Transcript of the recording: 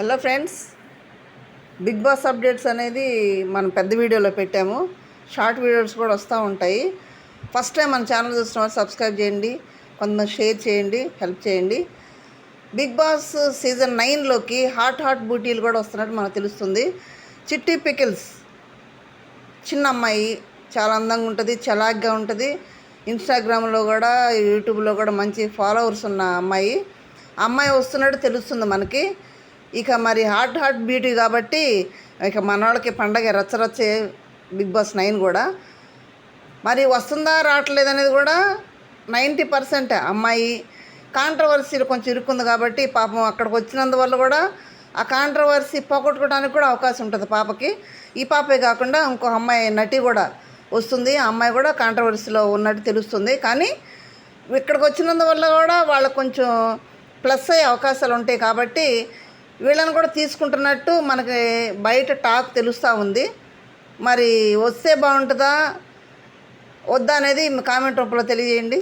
Hello friends big boss updates అనేది మనం పెద్ద వీడియోలో పెట్టాము. షార్ట్ వీడియోస్ కూడా వస్తూ ఉంటాయి. ఫస్ట్ టైం మన ఛానల్ చూసిన వాళ్ళు సబ్స్క్రైబ్ చేయండి కొంతమంది షేర్ చేయండి హెల్ప్ చేయండి. బిగ్ బాస్ సీజన్ నైన్లోకి హాట్ హాట్ బూటీలు కూడా వస్తున్నట్టు మనకు తెలుస్తుంది. చిట్టి పికిల్స్ చిన్న అమ్మాయి చాలా అందంగా ఉంటుంది చలాగ్గా ఉంటుంది. ఇన్స్టాగ్రామ్లో కూడా యూట్యూబ్లో కూడా మంచి ఫాలోవర్స్ ఉన్న అమ్మాయి. అమ్మాయి వస్తున్నట్టు తెలుస్తుంది మనకి. ఇక మరి హాట్ హాట్ బ్యూటీ కాబట్టి ఇక మన వాళ్ళకి పండగ రచ్చరచ్చే బిగ్ బాస్ నైన్ కూడా. మరి వస్తుందా రావట్లేదు అనేది కూడా నైంటీ పర్సెంట్ అమ్మాయి కాంట్రవర్సీలు కొంచెం ఇరుక్కుంది కాబట్టి పాపం అక్కడికి వచ్చినందువల్ల కూడా ఆ కాంట్రవర్సీ పోగొట్టుకోవడానికి కూడా అవకాశం ఉంటుంది పాపకి. ఈ పాపే కాకుండా ఇంకో అమ్మాయి నటి కూడా వస్తుంది. ఆ అమ్మాయి కూడా కాంట్రవర్సీలో ఉన్నట్టు తెలుస్తుంది. కానీ ఇక్కడికి వచ్చినందువల్ల కూడా వాళ్ళకు కొంచెం ప్లస్ అయ్యే అవకాశాలు ఉంటాయి కాబట్టి వీళ్ళని కూడా తీసుకుంటున్నట్టు మనకి బయట టాక్ తెలుస్తూ ఉంది. మరి వస్తే బాగుంటుందా? వద్దా అనేది కామెంట్ రూపంలో తెలియజేయండి.